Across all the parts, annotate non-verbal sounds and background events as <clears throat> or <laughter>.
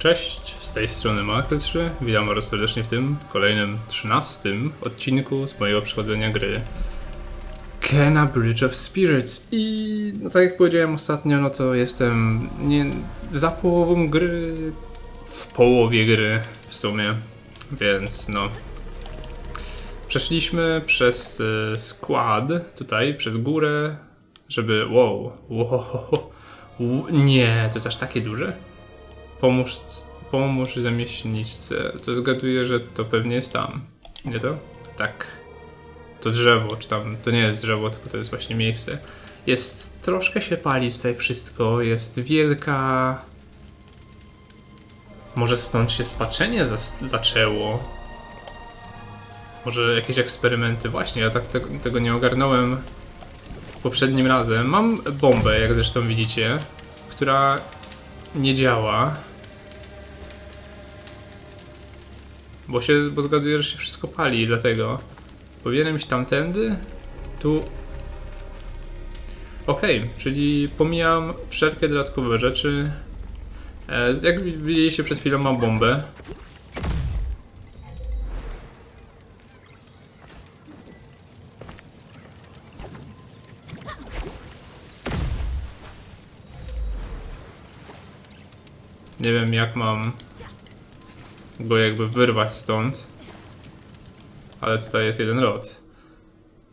Cześć, z tej strony Markel3. Witam bardzo serdecznie w tym kolejnym 13 odcinku z mojego przechodzenia gry Kena Bridge of Spirits. I no tak jak powiedziałem ostatnio, no to jestem nie za połową gry, w połowie gry w sumie, więc no. Przeszliśmy przez e, skład tutaj, przez górę, żeby. Wow, wow. <laughs> Nie, to jest aż takie duże? Pomóż, pomóż rzemieślniczce. To zgaduję, że to pewnie jest tam. Nie to? Tak. To drzewo, czy tam, to nie jest drzewo, tylko to jest właśnie miejsce. Jest, troszkę się pali tutaj wszystko, jest wielka... Może stąd się spaczenie zaczęło? Może jakieś eksperymenty? Właśnie, ja tak te- tego nie ogarnąłem poprzednim razem. Mam bombę, jak zresztą widzicie, która nie działa. Bo się, bo zgaduję, że się wszystko pali, dlatego powinienem iść tamtędy, tu... Okej, czyli pomijam wszelkie dodatkowe rzeczy. E, jak wi- widzieliście przed chwilą mam bombę. Nie wiem jak mam go jakby wyrwać stąd. Ale tutaj jest jeden rot.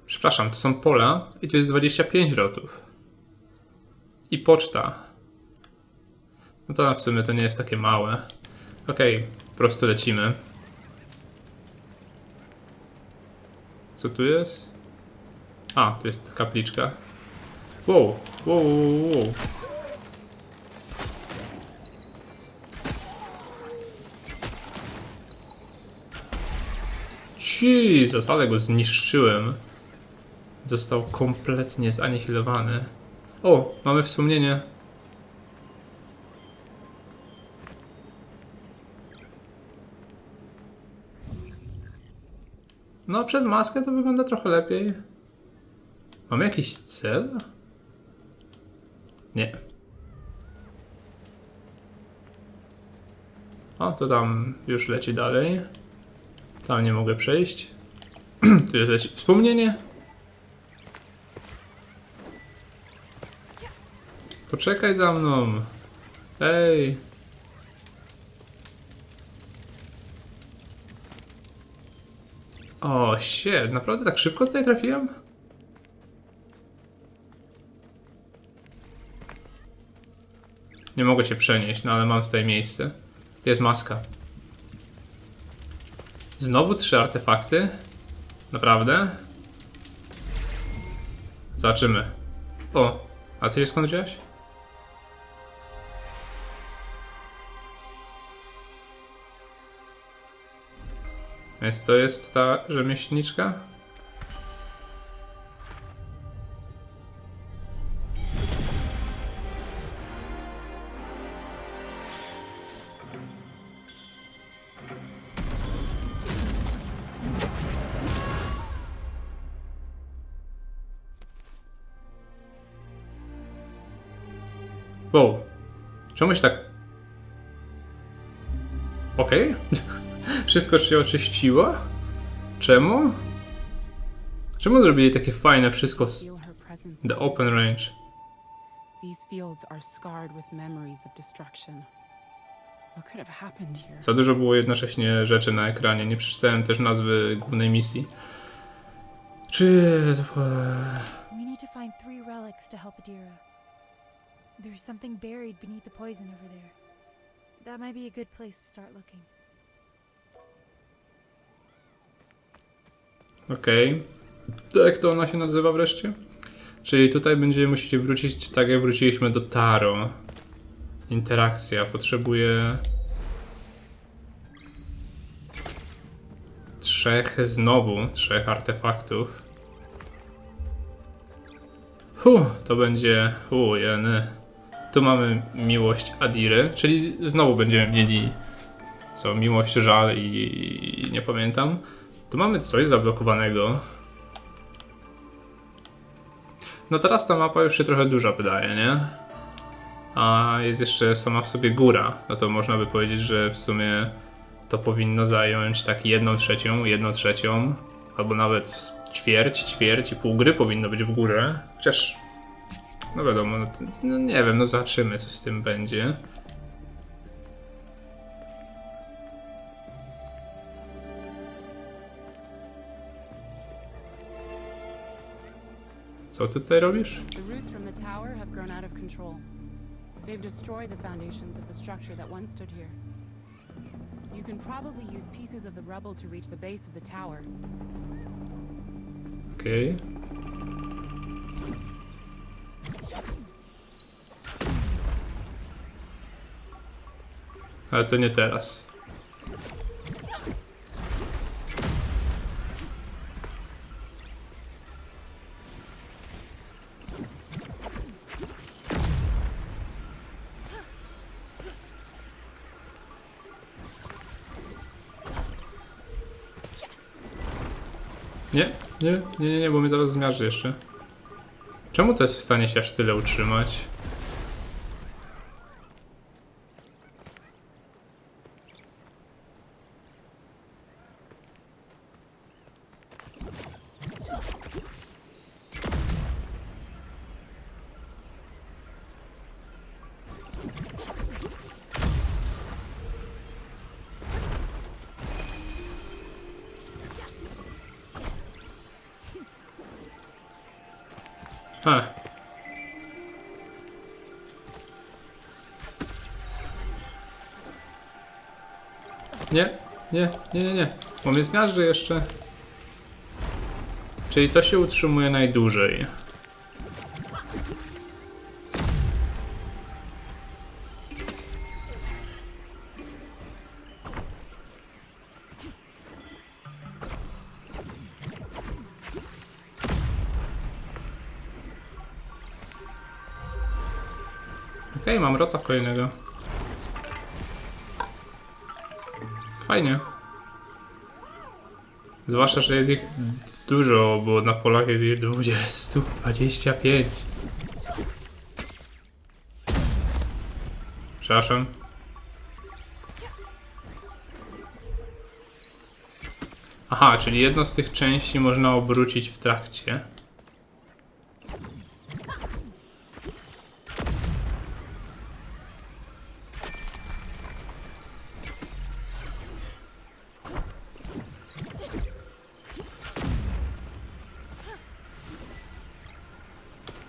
Przepraszam, to są pola i tu jest 25 rotów. I poczta. No to w sumie to nie jest takie małe. Okej, po prostu lecimy. Co tu jest? A, tu jest kapliczka. Wow, wow, wow, wow. Jesus, ale go zniszczyłem. Został kompletnie zanihilowany. O, mamy wspomnienie. No, przez maskę to wygląda trochę lepiej. Mamy jakiś cel? Nie. O, to tam już leci dalej. Tam nie mogę przejść. <clears throat> tu jest wspomnienie. Poczekaj za mną. Ej. O, shit, naprawdę tak szybko tutaj trafiłem? Nie mogę się przenieść, no ale mam tutaj miejsce. Jest maska. Znowu trzy artefakty? Naprawdę? Zobaczymy. O, a ty je skąd wziąłeś? Więc to jest ta rzemieślniczka? Czemuś tak... Okej. <laughs> Wszystko się oczyściło? Czemu? Czemu zrobili takie fajne wszystko z The Open. Range? Za dużo było jednocześnie rzeczy na ekranie. Nie przeczytałem też nazwy głównej misji. Czy... We need to find three relics to help Adira. There's something buried beneath the poison over there. That might be a good place to start looking. Okej. To jak to ona się nazywa wreszcie? Czyli tutaj będziemy musieli wrócić tak jak wróciliśmy do Taro. Interakcja. Potrzebuję... Trzech znowu, trzech artefaktów. Huh, to będzie... Hu, jeny. Tu mamy miłość Adiry, czyli znowu będziemy mieli co, miłość, żal i, i nie pamiętam. Tu mamy coś zablokowanego. No teraz ta mapa już się trochę duża wydaje, nie? a jest jeszcze sama w sobie góra, no to można by powiedzieć, że w sumie to powinno zająć tak jedną trzecią, jedną trzecią, albo nawet ćwierć, ćwierć i pół gry powinno być w górę. Chociaż, no wiadomo, no, no nie wiem, no zobaczymy co z tym będzie. Co ty tutaj robisz? The roots from the tower have grown out of control. They've destroyed the foundations of the structure that once stood here. You can probably use pieces of the rubble to reach the base of the tower. Okej. Ale to nie teraz. Nie, nie, nie, nie, nie, bo mnie zaraz zmiarzy jeszcze. Czemu to jest w stanie się aż tyle utrzymać? Bo mnie zmiażdży jeszcze. Czyli to się utrzymuje najdłużej. Okej, mam rota kolejnego. Fajnie. Zwłaszcza, że jest ich dużo, bo na polach jest ich 20, 25. Przepraszam. Aha, czyli jedno z tych części można obrócić w trakcie.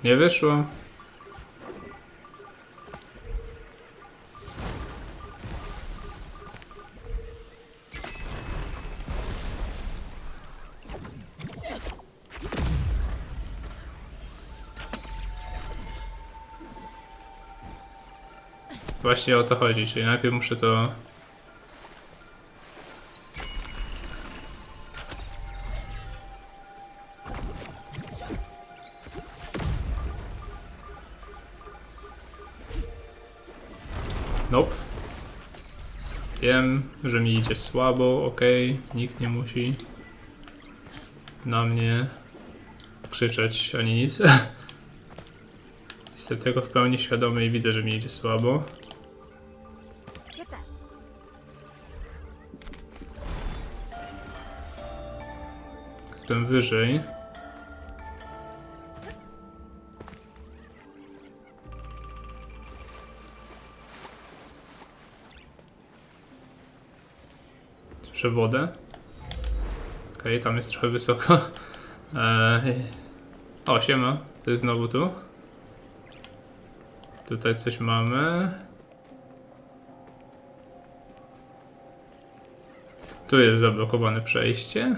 Nie wyszło. Właśnie o to chodzi, czyli najpierw muszę to idzie słabo, ok, nikt nie musi na mnie krzyczeć ani nic. <laughs> Jestem tego w pełni świadomy i widzę, że mi idzie słabo. Jestem wyżej. Słyszę wodę. Okej, tam jest trochę wysoko. <laughs> Eee, o, siema. To jest znowu tu. Tutaj coś mamy. Tu jest zablokowane przejście.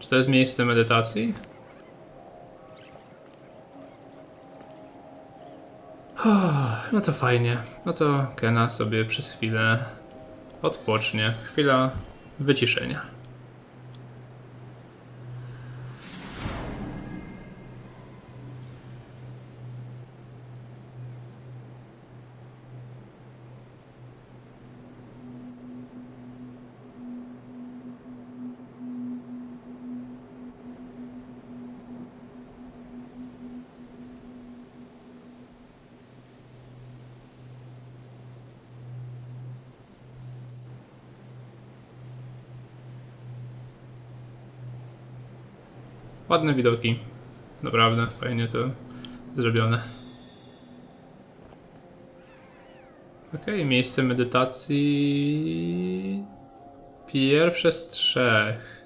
Czy to jest miejsce medytacji? To fajnie. No to Kena sobie przez chwilę odpocznie. Chwila wyciszenia. Ładne widoki. Naprawdę, fajnie to zrobione. Okej, miejsce medytacji. Pierwsze z trzech.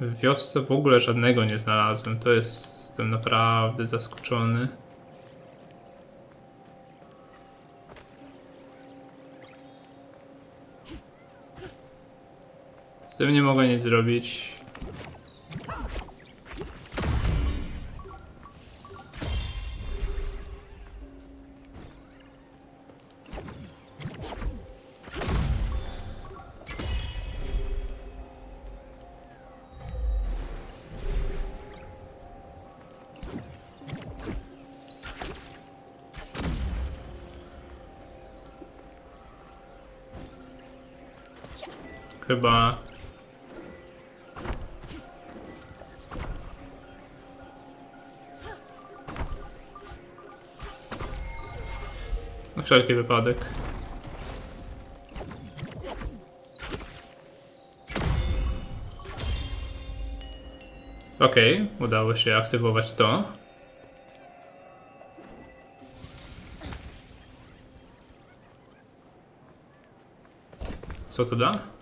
W wiosce w ogóle żadnego nie znalazłem. To jest. Jestem naprawdę zaskoczony. Z tym nie mogę nic zrobić. Chyba. Na wszelki wypadek. Okej, udało się aktywować to. Co to da?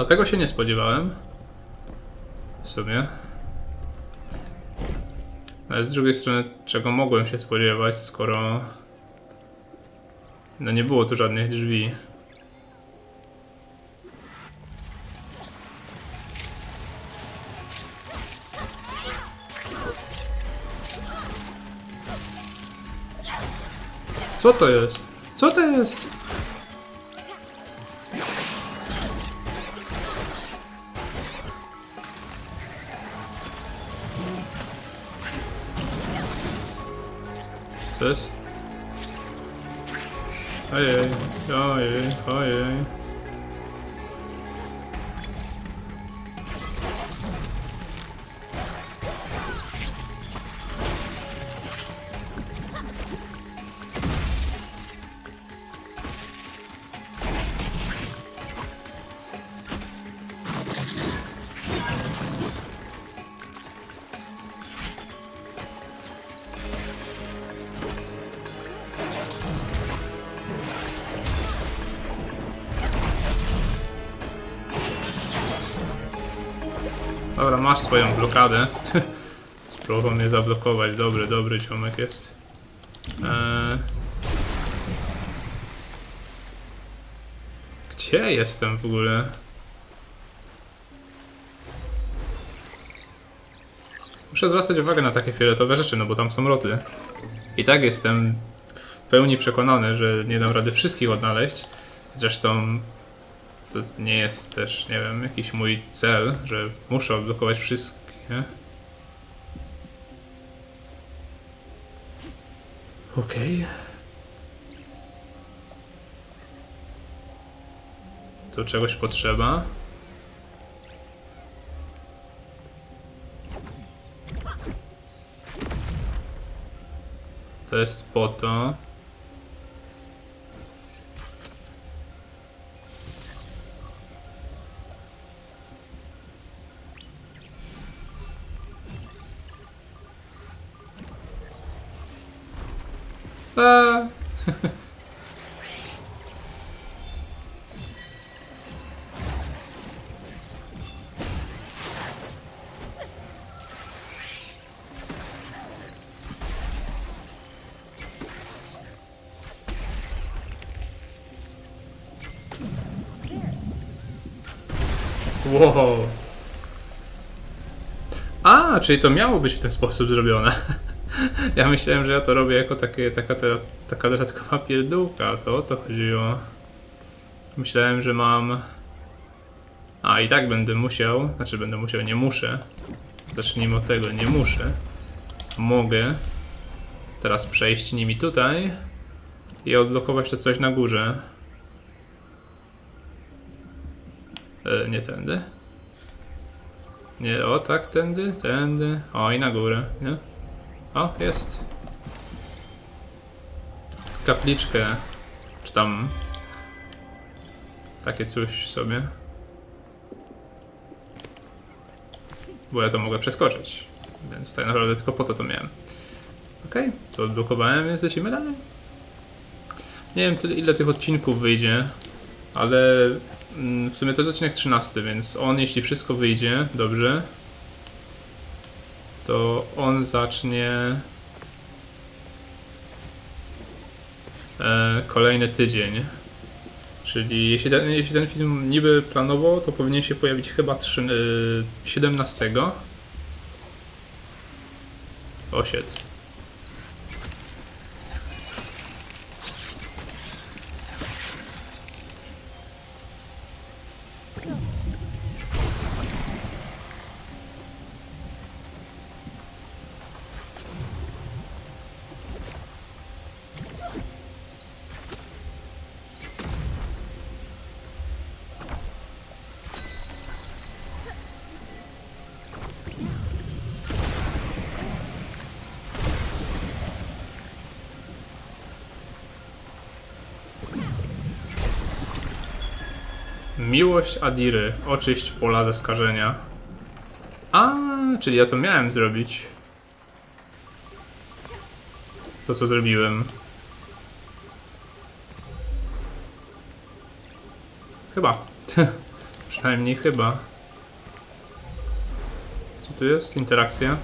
No tego się nie spodziewałem. W sumie. Ale z drugiej strony, czego mogłem się spodziewać, skoro... No nie było tu żadnych drzwi. Co to jest? Co to jest? Co jest? Ojej, ojej, ojej. Dobra, masz swoją blokadę. <laughs> Spróbował mnie zablokować. Dobry, dobry ziomek jest. Eee... Gdzie jestem w ogóle? Muszę zwracać uwagę na takie fioletowe rzeczy, no bo tam są roty. I tak jestem w pełni przekonany, że nie dam rady wszystkich odnaleźć. Zresztą to nie jest też, nie wiem, jakiś mój cel, że muszę odblokować wszystkie. Okej. Tu czegoś potrzeba. To jest po to. Wow. A, czyli to miało być w ten sposób zrobione. <laughs> Ja myślałem, że ja to robię jako takie, taka, te, taka dodatkowa pierdółka, co o to chodziło? Myślałem, że mam... A, i tak będę musiał, znaczy będę musiał, nie muszę. Zacznijmy od tego, nie muszę. Mogę teraz przejść nimi tutaj i odblokować to coś na górze. E, nie tędy. Nie, o tak, tędy, tędy. O, i na górę, nie? O, jest. Kapliczkę, czy tam Takie coś sobie. Bo ja to mogę przeskoczyć. Więc tak naprawdę tylko po to to miałem. Okej, to odblokowałem, więc lecimy dalej. Nie wiem ile tych odcinków wyjdzie, ale w sumie to jest odcinek 13, więc on, jeśli wszystko wyjdzie dobrze, to on zacznie e, kolejny tydzień. Czyli jeśli ten, jeśli ten film niby planował, to powinien się pojawić chyba 3, y, 17. Osied. Miłość Adiry. Oczyść pola ze skażenia. A, czyli ja to miałem zrobić. To co zrobiłem. Chyba. <laughs> Przynajmniej chyba. Co tu jest? Interakcja?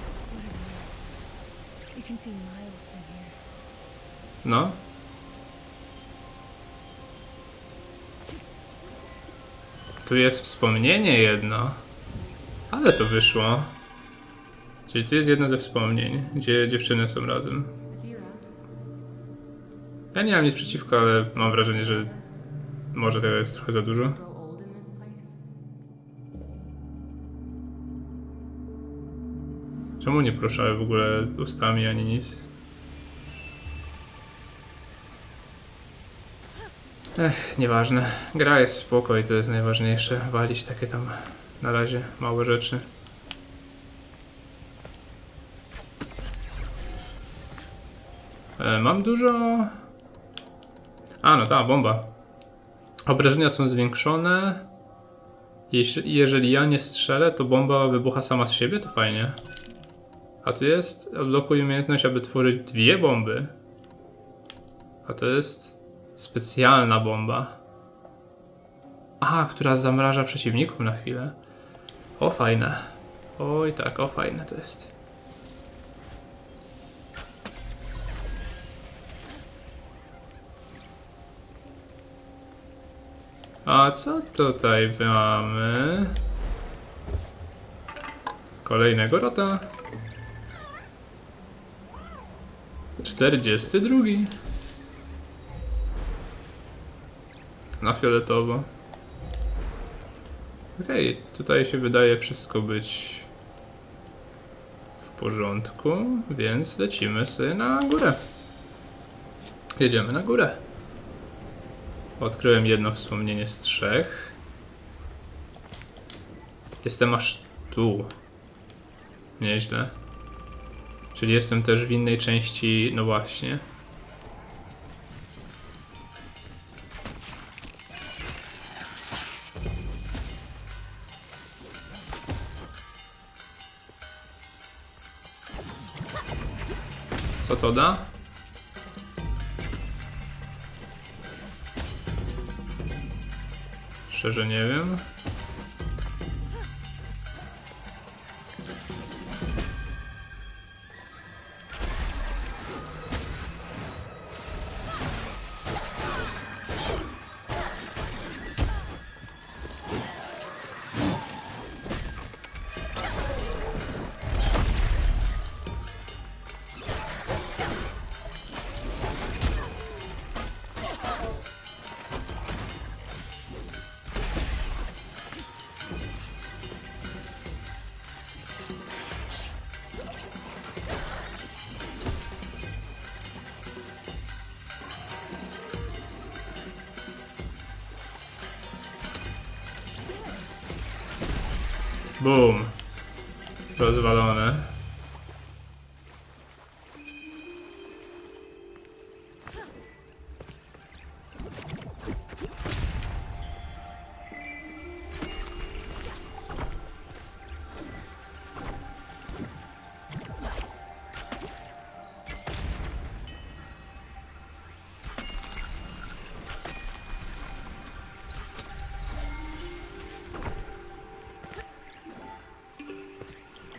No. Tu jest wspomnienie jedno. Ale to wyszło. Czyli tu jest jedno ze wspomnień, gdzie dziewczyny są razem. Ja nie mam nic przeciwko, ale mam wrażenie, że może tego jest trochę za dużo. Czemu nie poruszały w ogóle ustami ani nic? Ech, nieważne. Gra jest spoko i to jest najważniejsze. Walić takie tam na razie małe rzeczy. E, mam dużo... A, no ta, bomba. Obrażenia są zwiększone. Jeśli, jeżeli ja nie strzelę, to bomba wybucha sama z siebie, to fajnie. A tu jest odblokuj umiejętność, aby tworzyć dwie bomby. A to jest specjalna bomba. A, która zamraża przeciwników na chwilę. O, fajne. Oj, tak, o, fajne to jest. A co tutaj mamy? Kolejnego rota. 42. Na fioletowo. Okej, tutaj się wydaje wszystko być w porządku, więc lecimy sobie na górę. Jedziemy na górę. Odkryłem jedno wspomnienie z trzech. Jestem aż tu. Nieźle. Czyli jestem też w innej części, no właśnie. Co to da? Szczerze nie wiem. Boom. Rozwalone.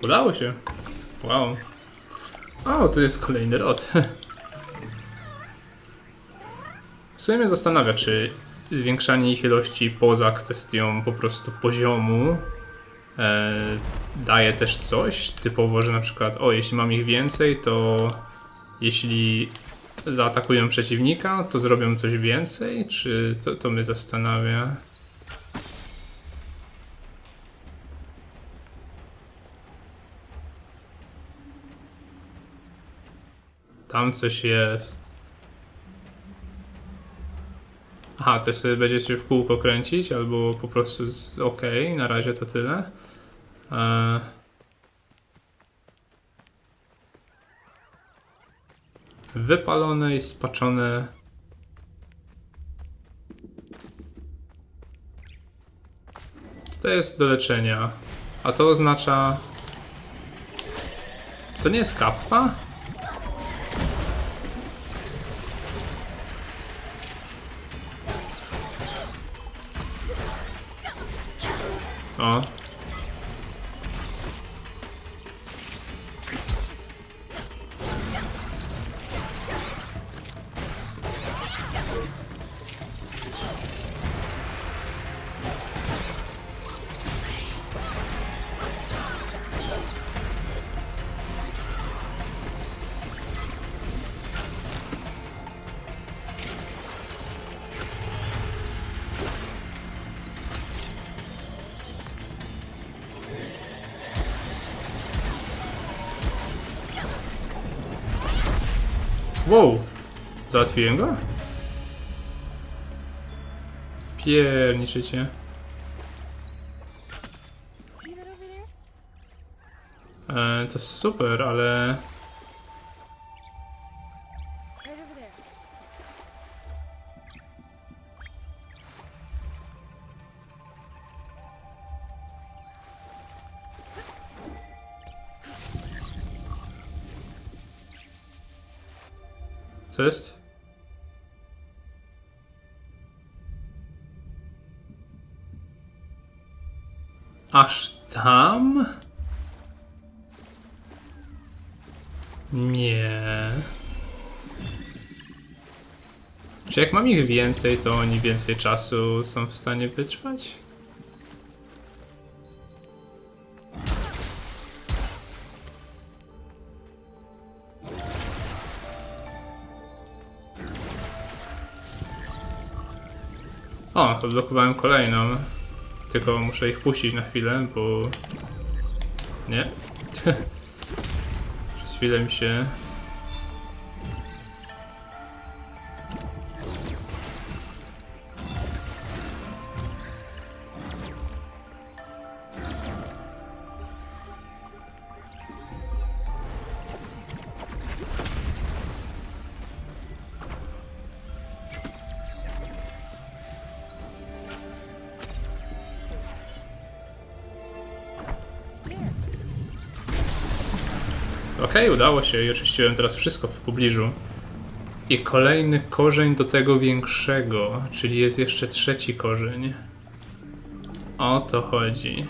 Udało się. Wow. O, tu jest kolejny rod. W sumie mnie zastanawia, czy zwiększanie ich ilości poza kwestią po prostu poziomu e, daje też coś. Typowo, że na przykład, o, jeśli mam ich więcej, to jeśli zaatakują przeciwnika, to zrobią coś więcej? Czy to, to mnie zastanawia? Tam coś jest. Aha, to sobie będzie się w kółko kręcić, albo po prostu z... ok, na razie to tyle. Eee... Wypalone i spaczone. To jest do leczenia. A to oznacza... Czy to nie jest kappa? O. Wow! Załatwiłem go? Pierniczycie. E, to super, ale... Jest? Aż tam? Nie. Czy jak mam ich więcej, to oni więcej czasu są w stanie wytrwać? O, odblokowałem kolejną. Tylko muszę ich puścić na chwilę, bo... Nie? <laughs> Przez chwilę mi się... Okej, udało się i oczyściłem teraz wszystko w pobliżu. I kolejny korzeń do tego większego, czyli jest jeszcze trzeci korzeń. O to chodzi.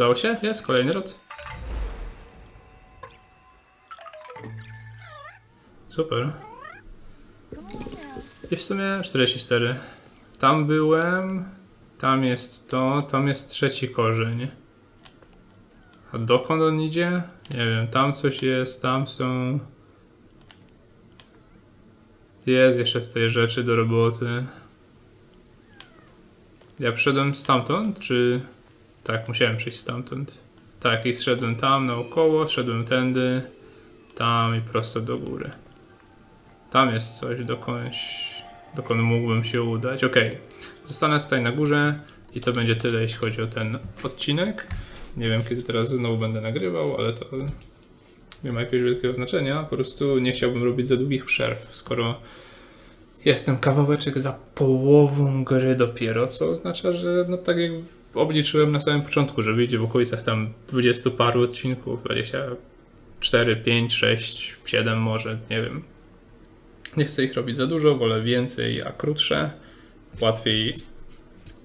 Udało się? Jest kolejny rod. Super. I w sumie 44. Tam byłem. Tam jest to. Tam jest trzeci korzeń. A dokąd on idzie? Nie wiem. Tam coś jest. Tam są. Jest jeszcze z tej rzeczy do roboty. Ja przyszedłem stamtąd, czy... Tak, musiałem przyjść stamtąd. Tak, i zszedłem tam naokoło, szedłem tędy, tam i prosto do góry. Tam jest coś, dokądś, dokąd mógłbym się udać. Okej, zostanę tutaj na górze i to będzie tyle, jeśli chodzi o ten odcinek. Nie wiem, kiedy teraz znowu będę nagrywał, ale to nie ma jakiegoś wielkiego znaczenia. Po prostu nie chciałbym robić za długich przerw, skoro Jestem kawałeczek za połową gry dopiero, co oznacza, że no tak jak obliczyłem na samym początku, że wyjdzie w okolicach tam 20 paru odcinków, 24, 5, 6, 7 może, nie wiem. Nie chcę ich robić za dużo, wolę więcej, a krótsze. Łatwiej,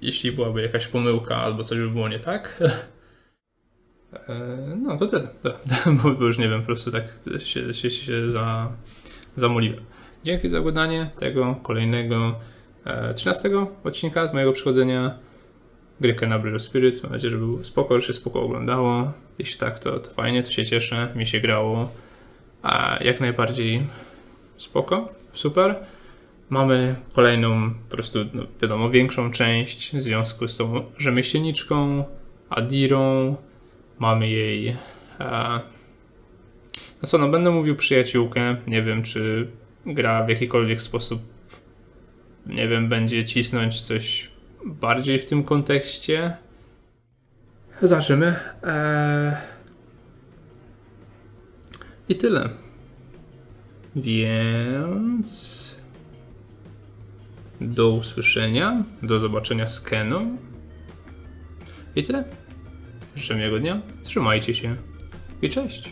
jeśli byłaby jakaś pomyłka albo coś by było nie tak. <laughs> E, No to tyle, <laughs> bo już nie wiem, po prostu tak się, się, się za, zamuliłem. Dzięki za oglądanie tego kolejnego e, 13 odcinka z mojego przychodzenia gry Canabria Spirits. Mam nadzieję, że był spoko, że się spoko oglądało. Jeśli tak, to, to fajnie, to się cieszę, mi się grało. A jak najbardziej spoko, super. Mamy kolejną, po prostu, no, wiadomo, większą część w związku z tą rzemieślniczką, Adirą. Mamy jej. E, no co, no będę mówił przyjaciółkę. Nie wiem, czy gra w jakikolwiek sposób, nie wiem, będzie cisnąć coś bardziej w tym kontekście. Zobaczymy. Eee... I tyle. Więc. Do usłyszenia, do zobaczenia z Keną. I tyle. Życzę miłego dnia, trzymajcie się i cześć.